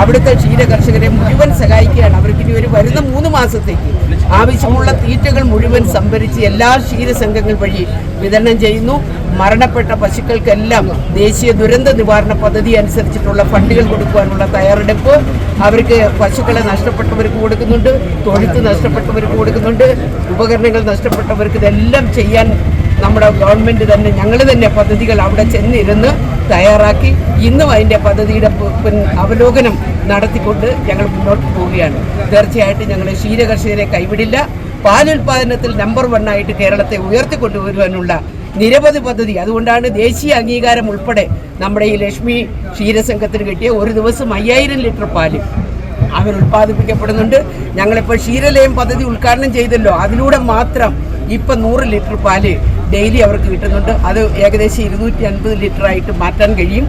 അവിടുത്തെ ക്ഷീര കർഷകരെ മുഴുവൻ സഹായിക്കുകയാണ്. അവർക്ക് ഇനി ഒരു വരുന്ന മൂന്ന് മാസത്തേക്ക് ആവശ്യമുള്ള തീറ്റകൾ മുഴുവൻ സംഭരിച്ച് എല്ലാ ക്ഷീരസംഘങ്ങൾ വഴി വിതരണം ചെയ്യുന്നു. മരണപ്പെട്ട പശുക്കൾക്കെല്ലാം ദേശീയ ദുരന്ത നിവാരണ പദ്ധതി അനുസരിച്ചിട്ടുള്ള ഫണ്ടുകൾ കൊടുക്കുവാനുള്ള തയ്യാറെടുപ്പ് അവർക്ക് പശുക്കളെ നഷ്ടപ്പെട്ടവർക്ക് കൊടുക്കുന്നുണ്ട് തൊഴുത്ത് നഷ്ടപ്പെട്ടവർക്ക് കൊടുക്കുന്നുണ്ട് ഉപകരണങ്ങൾ നഷ്ടപ്പെട്ടവർക്ക് ഇതെല്ലാം ചെയ്യാൻ നമ്മുടെ ഗവൺമെന്റ് തന്നെ ഞങ്ങൾ തന്നെ പദ്ധതികൾ അവിടെ ചെന്നിരുന്ന് തയ്യാറാക്കി ഇന്നും അതിന്റെ പദ്ധതിയുടെ അവലോകനം നടത്തിക്കൊണ്ട് ഞങ്ങൾ മുന്നോട്ട് പോവുകയാണ്. തീർച്ചയായിട്ടും ഞങ്ങൾ ക്ഷീരകർഷകരെ കൈവിടില്ല. പാലുൽപാദനത്തിൽ നമ്പർ വൺ ആയിട്ട് കേരളത്തെ ഉയർത്തിക്കൊണ്ടുവരുവാനുള്ള നിരവധി പദ്ധതി. അതുകൊണ്ടാണ് ദേശീയ അംഗീകാരം ഉൾപ്പെടെ നമ്മുടെ ഈ ലക്ഷ്മി ക്ഷീരസംഘത്തിന് കിട്ടിയ ഒരു ദിവസം അയ്യായിരം ലിറ്റർ പാൽ അവർ ഉൽപ്പാദിപ്പിക്കപ്പെടുന്നുണ്ട് ഞങ്ങളിപ്പോൾ ക്ഷീരലയം പദ്ധതി ഉദ്ഘാടനം ചെയ്തല്ലോ. അതിലൂടെ മാത്രം ഇപ്പം നൂറ് ലിറ്റർ പാൽ ഡെയിലി അവർക്ക് കിട്ടുന്നുണ്ട്. അത് ഏകദേശം ഇരുന്നൂറ്റി അൻപത് ലിറ്ററായിട്ട് മാറ്റാൻ കഴിയും.